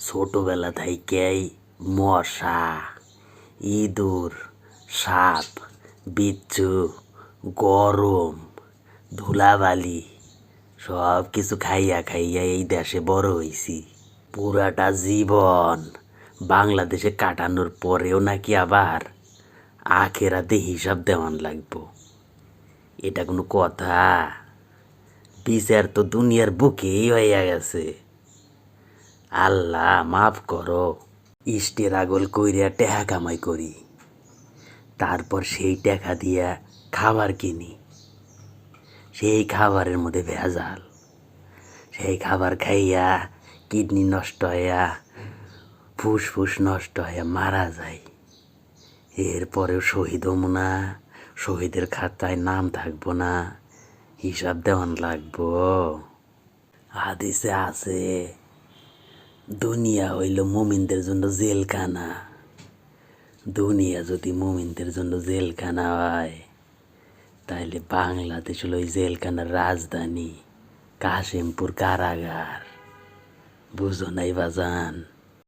ছোটবেলা থেকেই মশা, ইঁদুর, সাপ, বিচ্ছু, গরম, ধুলাবালি সব কিছু খাইয়া খাইয়া এই দেশে বড় হইছি। পুরাটা জীবন বাংলাদেশে কাটানোর পরেও নাকি আবার আখেরাতে হিসাব দেওয়ান লাগবো। এটা কোনো কথা। বিচার তো দুনিয়ার বুকেই হইয়া গেছে। আল্লাহ, মাফ করো। ইষ্টের আগল কইরা টেহা কামাই করি। তারপর সেই টাকা দিয়া খাবার কিনি। সেই খাবারের মধ্যে ভেজাল। সেই খাবার খাইয়া কিডনি নষ্ট হইয়া, ফুসফুস নষ্ট হইয়া মারা যায়। এরপরেও শহীদ হমু না, শহীদের খাতায় নাম থাকব না, হিসাব দেওয়ান লাগবো। হাদিসে আছে দুনিয়া হইল মুমিনদের জন্য জেলখানা। দুনিয়া যদি মুমিনদের জন্য জেলখানা হয় তাহলে বাংলাদেশ হলো ওই জেলখানার রাজধানী, কাশিমপুর কারাগার। বুঝো নাই বাজান